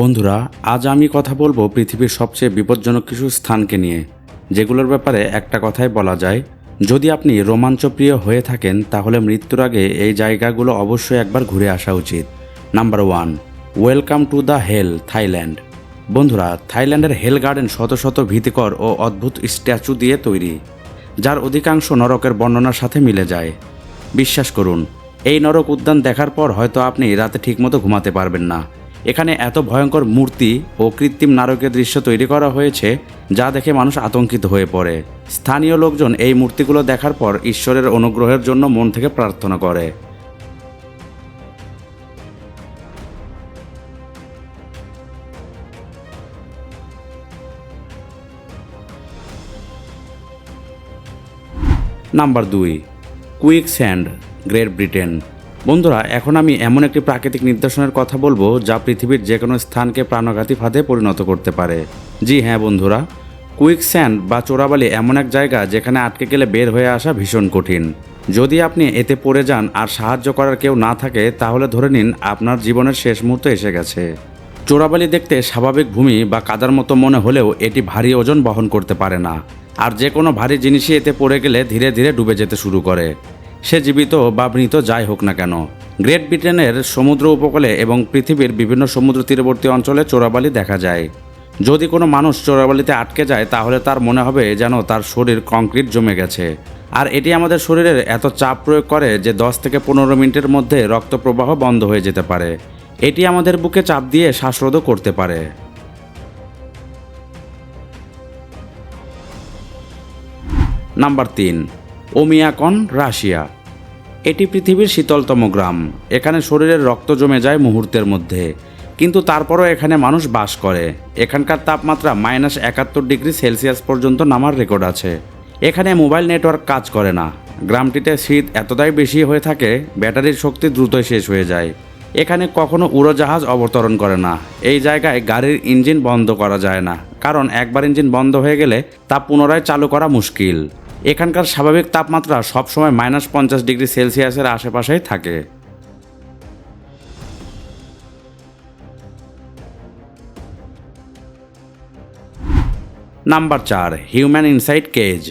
বন্ধুরা, আজ আমি কথা বলব পৃথিবীর সবচেয়ে বিপজ্জনক কিছু স্থানকে নিয়ে। যেগুলোর ব্যাপারে একটা কথাই বলা যায়, যদি আপনি রোমাঞ্চপ্রিয় হয়ে থাকেন, তাহলে মৃত্যুর আগে এই জায়গাগুলো অবশ্যই একবার ঘুরে আসা উচিত। Number one, welcome to the hell, Thailand. বন্ধুরা, থাইল্যান্ডের হেল গার্ডেন শত শত ভীতিকর ও অদ্ভুত স্ট্যাচু দিয়ে তৈরি, যার অধিকাংশ নরকের বর্ণনার সাথে মিলে যায়। বিশ্বাস করুন, এই নরক উদ্যান দেখার পর হয়তো আপনি রাতে ঠিকমতো ঘুমাতে পারবেন না। এখানে এত ভয়ঙ্কর মূর্তি ও কৃত্রিম নারকের দৃশ্য তৈরি করা হয়েছে যা দেখে মানুষ আতঙ্কিত হয়ে পড়ে। স্থানীয় লোকজন এই মূর্তিগুলো দেখার পর ঈশ্বরের অনুগ্রহের জন্য মন থেকে প্রার্থনা করে। নাম্বার দুই কুইক স্যান্ড গ্রেট ব্রিটেন। বন্ধুরা, এখন আমি এমন একটি প্রাকৃতিক নিদর্শনের কথা বলব যা পৃথিবীর যে কোনো স্থানকে প্রাণঘাতী ফাঁদে পরিণত করতে পারে। জি হ্যাঁ বন্ধুরা কুইক স্যান্ড বা চোরাবালি এমন এক জায়গা যেখানে আটকে গেলে বের হয়ে আসা ভীষণ কঠিন। যদি আপনি এতে পড়ে যান আর সাহায্য করার কেউ না থাকে, তাহলে ধরে নিন আপনার জীবনের শেষ মুহূর্ত এসে গেছে। চোরাবালি দেখতে স্বাভাবিক ভূমি বা কাদার মতো মনে হলেও এটি ভারী ওজন বহন করতে পারে না। আর যে কোনো ভারী জিনিসই এতে পড়ে গেলে ধীরে ধীরে ডুবে যেতে শুরু করে। সে জীবিত বা মৃত যাই হোক না কেন। গ্রেট ব্রিটেনের সমুদ্র উপকূলে এবং পৃথিবীর বিভিন্ন সমুদ্র তীরবর্তী অঞ্চলে চোরাবালি দেখা যায়। যদি কোনো মানুষ চোরাবালিতে আটকে যায়, তাহলে তার মনে হবে যেন তার শরীর কংক্রিট জমে গেছে। আর এটি আমাদের শরীরের এত চাপ প্রয়োগ করে যে দশ থেকে পনেরো মিনিটের মধ্যে রক্ত প্রবাহ বন্ধ হয়ে যেতে পারে। এটি আমাদের বুকে চাপ দিয়ে শ্বাসরোধও করতে পারে। নাম্বার তিন। Oymyakon, Russia. এটি পৃথিবীর শীতলতম গ্রাম। এখানে শরীরের রক্ত জমে যায় মুহূর্তের মধ্যে। কিন্তু তারপরও এখানে মানুষ বাস করে। এখানকার তাপমাত্রা মাইনাস একাত্তর ডিগ্রি সেলসিয়াস পর্যন্ত নামার রেকর্ড আছে। এখানে মোবাইল নেটওয়ার্ক কাজ করে না। গ্রামটিতে শীত এতটাই বেশি হয়ে থাকে, ব্যাটারির শক্তি দ্রুতই শেষ হয়ে যায়। এখানে কখনো উড়োজাহাজ অবতরণ করে না। এই জায়গায় গাড়ির ইঞ্জিন বন্ধ করা যায় না। কারণ একবার ইঞ্জিন বন্ধ হয়ে গেলে তা পুনরায় চালু করা মুশকিল। এখানকার স্বাভাবিক তাপমাত্রা সবসময় মাইনাস পঞ্চাশ ডিগ্রি সেলসিয়াসের আশেপাশেই থাকে। নাম্বার চার, হিউম্যান ইনসাইড কেজ।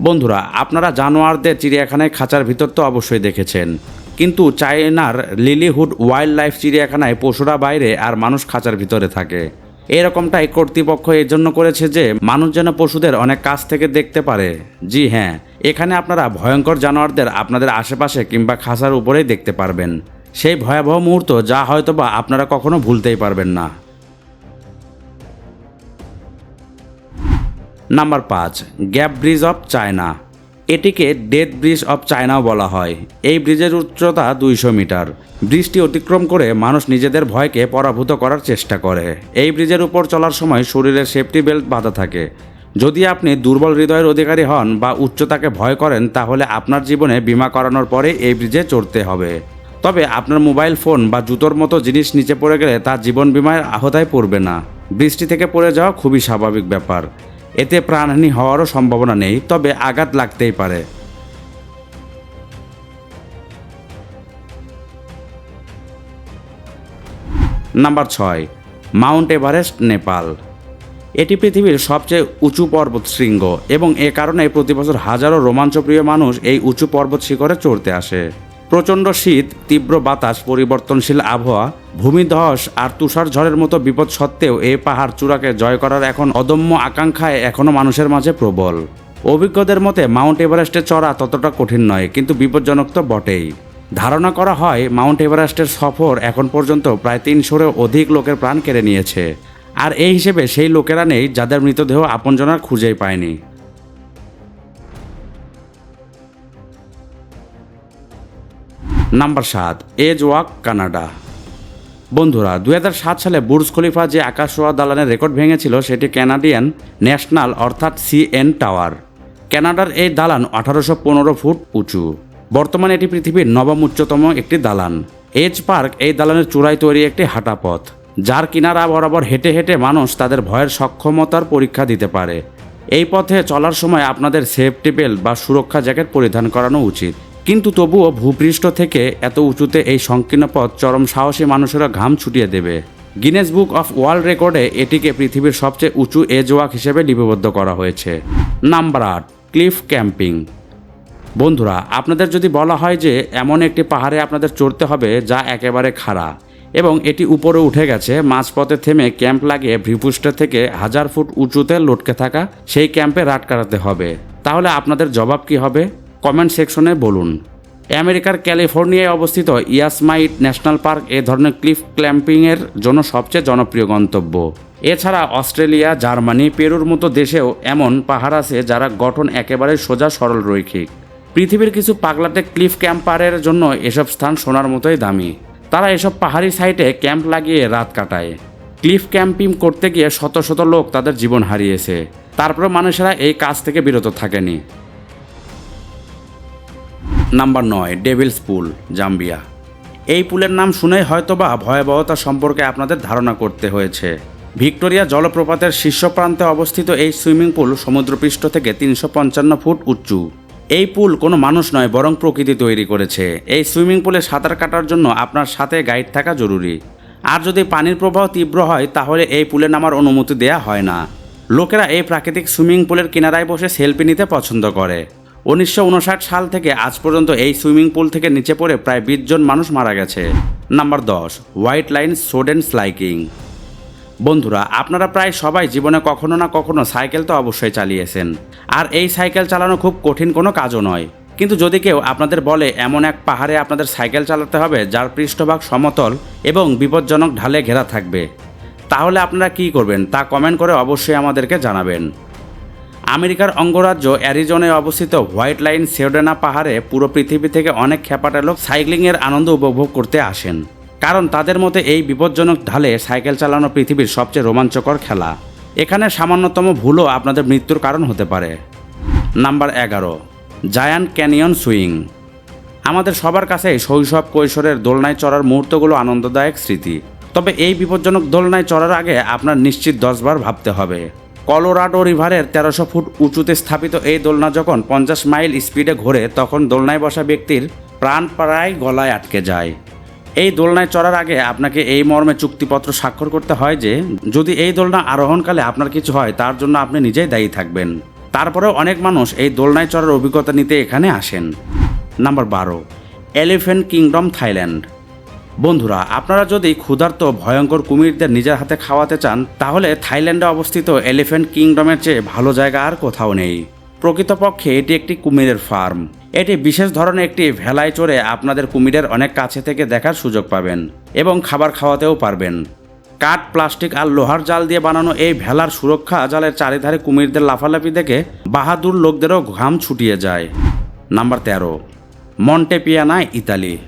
বন্ধুরা, আপনারা জানোয়ারদের চিড়িয়াখানায় খাঁচার ভিতর তো অবশ্যই দেখেছেন। কিন্তু চায়নার লিলিহুড ওয়াইল্ড লাইফ চিড়িয়াখানায় পশুরা বাইরে আর মানুষ খাঁচার ভিতরে থাকে। এরকমটাই কর্তৃপক্ষ এর জন্য করেছে যে মানুষ যেন পশুদের অনেক কাছ থেকে দেখতে পারে। জি হ্যাঁ এখানে আপনারা ভয়ঙ্কর জানোয়ারদের আপনাদের আশেপাশে কিংবা খাসার উপরেই দেখতে পারবেন। সেই ভয়াবহ মুহূর্ত যা হয়তোবা আপনারা কখনো ভুলতেই পারবেন না। নাম্বার পাঁচ, গ্যাপ ব্রিজ অফ চায়না। এটিকে ডেথ ব্রিজ অফ চায়নাও বলা হয়। এই ব্রিজের উচ্চতা দুইশো মিটার। ব্রিজটি অতিক্রম করে মানুষ নিজেদের ভয়কে পরাভূত করার চেষ্টা করে। এই ব্রিজের উপর চলার সময় শরীরের সেফটি বেল্ট বাঁধা থাকে। যদি আপনি দুর্বল হৃদয়ের অধিকারী হন বা উচ্চতাকে ভয় করেন, তাহলে আপনার জীবনে বিমা করানোর পরে এই ব্রিজে চড়তে হবে। তবে আপনার মোবাইল ফোন বা জুতোর মতো জিনিস নিচে পড়ে গেলে তার জীবন বিমার আহতায় পড়বে না। বৃষ্টি থেকে পড়ে যাওয়া খুবই স্বাভাবিক ব্যাপার। এতে প্রাণহানি হওয়ারও সম্ভাবনা নেই, তবে আঘাত লাগতেই পারে। নাম্বার ছয়, মাউন্ট এভারেস্ট, নেপাল। এটি পৃথিবীর সবচেয়ে উঁচু পর্বত শৃঙ্গ এবং এ কারণে প্রতি বছর হাজারো রোমাঞ্চপ্রিয় মানুষ এই উঁচু পর্বত শিখরে চড়তে আসে। প্রচণ্ড শীত, তীব্র বাতাস, পরিবর্তনশীল আবহাওয়া ভূমিধস আর তুষার ঝড়ের মতো বিপদ সত্ত্বেও এই পাহাড় চূড়াকে জয় করার এখন অদম্য আকাঙ্ক্ষায় এখনও মানুষের মাঝে প্রবল। অভিজ্ঞদের মতে, মাউন্ট এভারেস্টে চড়া ততটা কঠিন নয়, কিন্তু বিপজ্জনক তো বটেই। ধারণা করা হয়, মাউন্ট এভারেস্টের সফর এখন পর্যন্ত প্রায় তিনশোরও অধিক লোকের প্রাণ কেড়ে নিয়েছে। আর এই হিসেবে সেই লোকেরা নেই যাদের মৃতদেহ আপনজনার খুঁজেই পায়নি। নাম্বার সাত এজ ওয়াক কানাডা। বন্ধুরা দু হাজার সাত সালে বুর্জ খলিফা যে আকাশোয়া দালানের রেকর্ড ভেঙেছিল, সেটি ক্যানাডিয়ান ন্যাশনাল, অর্থাৎ সিএন টাওয়ার। কানাডার এই দালান আঠারোশো পনেরো ফুট উঁচু। বর্তমানে এটি পৃথিবীর নবম উচ্চতম একটি দালান। এজ পার্ক এই দালানের চূড়ায় তৈরি একটি হাঁটা পথ যার কিনারা বরাবর হেঁটে হেঁটে মানুষ তাদের ভয়ের সক্ষমতার পরীক্ষা দিতে পারে। এই পথে চলার সময় আপনাদের সেফটি বেল্ট বা সুরক্ষা জ্যাকেট পরিধান করানো উচিত। কিন্তু তবুও ভূপৃষ্ঠ থেকে এত উঁচুতে এই সংকীর্ণ পথ চরম সাহসী মানুষেরা ঘাম ছুটিয়ে দেবে। গিনেস বুক অফ ওয়ার্ল্ড রেকর্ডে এটিকে পৃথিবীর সবচেয়ে উঁচু এজ ওয়াক হিসেবে লিপিবদ্ধ করা হয়েছে। নাম্বার আট ক্লিফ ক্যাম্পিং বন্ধুরা, আপনাদের যদি বলা হয় যে এমন একটি পাহাড়ে আপনাদের চড়তে হবে যা একেবারে খাড়া, এবং এটি উপরে উঠে গেছে, মাঝপথে থেমে ক্যাম্প লাগিয়ে ভূপৃষ্ঠ থেকে হাজার ফুট উঁচুতে লটকে থাকা, সেই ক্যাম্পে রাত কাটাতে হবে। তাহলে আপনাদের জবাব কি হবে? কমেন্ট সেকশনে বলুন। আমেরিকার ক্যালিফোর্নিয়ায় অবস্থিত ইয়াসমাইট ন্যাশনাল পার্ক এ ধরনের ক্লিফ ক্ল্যাম্পিংয়ের জন্য সবচেয়ে জনপ্রিয় গন্তব্য। এছাড়া অস্ট্রেলিয়া, জার্মানি, পেরুর মতো দেশেও এমন পাহাড় আছে যারা গঠন একেবারে সোজা সরল রৈখিক। পৃথিবীর কিছু পাগলাটে ক্লিফ ক্যাম্পারের জন্য এসব স্থান সোনার মতোই দামি। তারা এসব পাহাড়ি সাইটে ক্যাম্প লাগিয়ে রাত কাটায়। ক্লিফ ক্যাম্পিং করতে গিয়ে শত শত লোক তাদের জীবন হারিয়েছে। তারপরে মানুষেরা এই কাজ থেকে বিরত থাকেনি। নাম্বার নয়, ডেভিলস পুল, জাম্বিয়া। এই পুলের নাম শুনেই হয়তোবা ভয়াবহতা সম্পর্কে আপনাদের ধারণা করতে হয়েছে। ভিক্টোরিয়া জলপ্রপাতের শীর্ষ প্রান্তে অবস্থিত এই সুইমিং পুল সমুদ্রপৃষ্ঠ থেকে তিনশো পঞ্চান্ন ফুট উঁচু। এই পুল কোনো মানুষ নয়, বরং প্রকৃতি তৈরি করেছে। এই সুইমিং পুলে সাঁতার কাটার জন্য আপনার সাথে গাইড থাকা জরুরি। আর যদি পানির প্রবাহ তীব্র হয়, তাহলে এই পুলে নামার অনুমতি দেয়া হয় না। লোকেরা এই প্রাকৃতিক সুইমিং পুলের কিনারায় বসে সেলফি নিতে পছন্দ করে। উনিশশো উনষাট সাল থেকে আজ পর্যন্ত এই সুইমিং পুল থেকে নিচে পড়ে প্রায় বিশ জন মানুষ মারা গেছে। নাম্বার দশ, হোয়াইট লাইন সোডেন স্লাইকিং। বন্ধুরা, আপনারা প্রায় সবাই জীবনে কখনো না কখনো সাইকেল তো অবশ্যই চালিয়েছেন। আর এই সাইকেল চালানো খুব কঠিন কোনো কাজও নয়। কিন্তু যদি কেউ আপনাদের বলে, এমন এক পাহাড়ে আপনাদের সাইকেল চালাতে হবে, যার পৃষ্ঠভাগ সমতল এবং বিপজ্জনক ঢালে ঘেরা থাকবে, তাহলে আপনারা কি করবেন তা কমেন্ট করে অবশ্যই আমাদেরকে জানাবেন। আমেরিকার অঙ্গরাজ্য অ্যারিজোনায় অবস্থিত হোয়াইট লাইন সেওডেনা পাহাড়ে পুরো পৃথিবী থেকে অনেক খ্যাপাটা লোক সাইক্লিংয়ের আনন্দ উপভোগ করতে আসেন। কারণ তাদের মতে এই বিপজ্জনক ঢালে সাইকেল চালানো পৃথিবীর সবচেয়ে রোমাঞ্চকর খেলা। এখানে সামান্যতম ভুলও আপনাদের মৃত্যুর কারণ হতে পারে। নাম্বার এগারো, জায়ান্ট ক্যানিয়ন সুইং। আমাদের সবার কাছে শৈশব কৈশোরের দোলনায় চড়ার মুহূর্তগুলো আনন্দদায়ক স্মৃতি। তবে এই বিপজ্জনক দোলনায় চড়ার আগে আপনার নিশ্চিত দশবার ভাবতে হবে। কলোরাডো রিভারের তেরোশো ফুট উঁচুতে স্থাপিত এই দোলনা যখন পঞ্চাশ মাইল স্পিডে ঘোরে, তখন দোলনায় বসা ব্যক্তির প্রাণ প্রায় গলায় আটকে যায়। এই দোলনায় চড়ার আগে আপনাকে এই মর্মে চুক্তিপত্র স্বাক্ষর করতে হয় যে, যদি এই দোলনা আরোহণকালে আপনার কিছু হয়, তার জন্য আপনি নিজেই দায়ী থাকবেন। তারপরেও অনেক মানুষ এই দোলনায় চড়ার অভিজ্ঞতা নিতে এখানে আসেন। নাম্বার বারো এলিফেন্ট কিংডম থাইল্যান্ড। বন্ধুরা, আপনারা যদি ক্ষুধার্ত, ভয়ঙ্কর কুমিরদের নিজের হাতে খাওয়াতে চান, তাহলে থাইল্যান্ডে অবস্থিত এলিফ্যান্ট কিংডমের চেয়ে ভালো জায়গা আর কোথাও নেই। প্রকৃতপক্ষে এটি একটি কুমিরের ফার্ম। এটি বিশেষ ধরনের একটি ভেলায় চড়ে আপনাদের কুমিরের অনেক কাছে থেকে দেখার সুযোগ পাবেন এবং খাবার খাওয়াতেও পারবেন। কাঠ, প্লাস্টিক আর লোহার জাল দিয়ে বানানো এই ভেলার সুরক্ষা জালের চারিধারে কুমিরদের লাফালাফি দেখে বাহাদুর লোকদেরও ঘাম ছুটিয়ে যায়। নাম্বার তেরো, মন্টেপিয়ানা, ইতালি।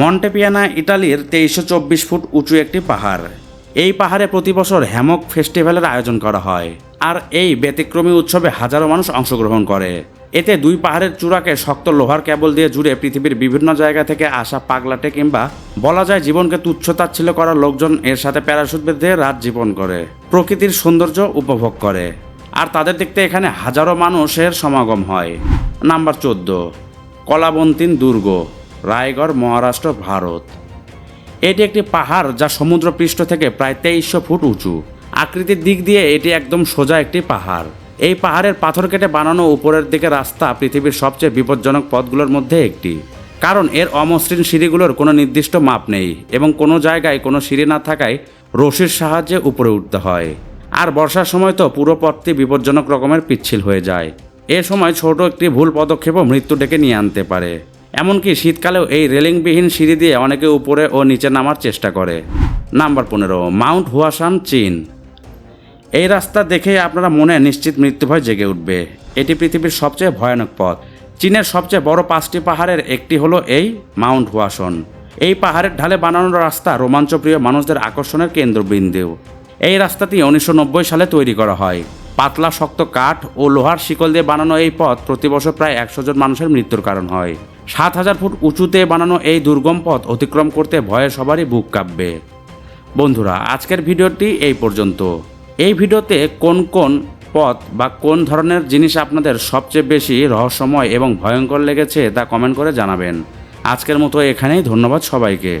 মন্টেপিয়ানা ইটালির তেইশশো চব্বিশ ফুট উঁচু একটি পাহাড়। এই পাহাড়ে প্রতি বছর হ্যামক ফেস্টিভ্যালের আয়োজন করা হয়, আর এই ব্যতিক্রমী উৎসবে হাজারো মানুষ অংশগ্রহণ করে। এতে দুই পাহাড়ের চূড়াকে শক্ত লোহার কেবল দিয়ে জুড়ে পৃথিবীর বিভিন্ন জায়গা থেকে আসা পাগলাটে কিংবা বলা যায় জীবনকে তুচ্ছ তাচ্ছিল্য করা লোকজন এর সাথে প্যারাশুট বেঁধে রাত জীবন করে, প্রকৃতির সৌন্দর্য উপভোগ করে। আর তাদের দেখতে এখানে হাজারো মানুষের সমাগম হয়। নাম্বার চোদ্দ, কলাবন্তিন দুর্গ। রায়গড়, মহারাষ্ট্র, ভারত। এটি একটি পাহাড় যা সমুদ্রপৃষ্ঠ থেকে প্রায় তেইশশো ফুট উঁচু। আকৃতির দিক দিয়ে এটি একদম সোজা একটি পাহাড়। এই পাহাড়ের পাথর কেটে বানানো উপরের দিকে রাস্তা পৃথিবীর সবচেয়ে বিপজ্জনক পথগুলোর মধ্যে একটি। কারণ এর অমসৃণ সিঁড়িগুলোর কোনো নির্দিষ্ট মাপ নেই এবং কোনো জায়গায় কোনো সিঁড়ি না থাকায় রশির সাহায্যে উপরে উঠতে হয়। আর বর্ষার সময় তো পুরো পথটি বিপজ্জনক রকমের পিচ্ছিল হয়ে যায়। এ সময় ছোট একটি ভুল পদক্ষেপও মৃত্যু ডেকে নিয়ে আনতে পারে। এমনকি শীতকালেও এই রেলিংবিহীন সিঁড়ি দিয়ে অনেকে উপরে ও নিচে নামার চেষ্টা করে। নাম্বার পনেরো, মাউন্ট হুয়াশান চীন। এই রাস্তা দেখে আপনারা মনে নিশ্চিত মৃত্যুভয় জেগে উঠবে। এটি পৃথিবীর সবচেয়ে ভয়ানক পথ। চীনের সবচেয়ে বড় পাঁচটি পাহাড়ের একটি হলো এই মাউন্ট হুয়াশন এই পাহাড়ের ঢালে বানানো রাস্তা রোমাঞ্চপ্রিয় মানুষদের আকর্ষণের কেন্দ্রবিন্দু। এই রাস্তাটি উনিশশো নব্বই সালে তৈরি করা হয়। পাতলা, শক্ত কাঠ ও লোহার শিকল দিয়ে বানানো এই পথ প্রতি বছর প্রায় একশো জন মানুষের মৃত্যুর কারণ হয়। সাত হাজার ফুট উঁচুতে বানানো এই দুর্গম পথ অতিক্রম করতে ভয়ে সবারই বুক কাঁপবে। বন্ধুরা, আজকের ভিডিওটি এই পর্যন্ত। এই ভিডিওতে কোন কোন পথ বা কোন ধরনের জিনিস আপনাদের সবচেয়ে বেশি রহস্যময় এবং ভয়ঙ্কর লেগেছে তা কমেন্ট করে জানাবেন। আজকের মতো এখানেই, ধন্যবাদ সবাইকে।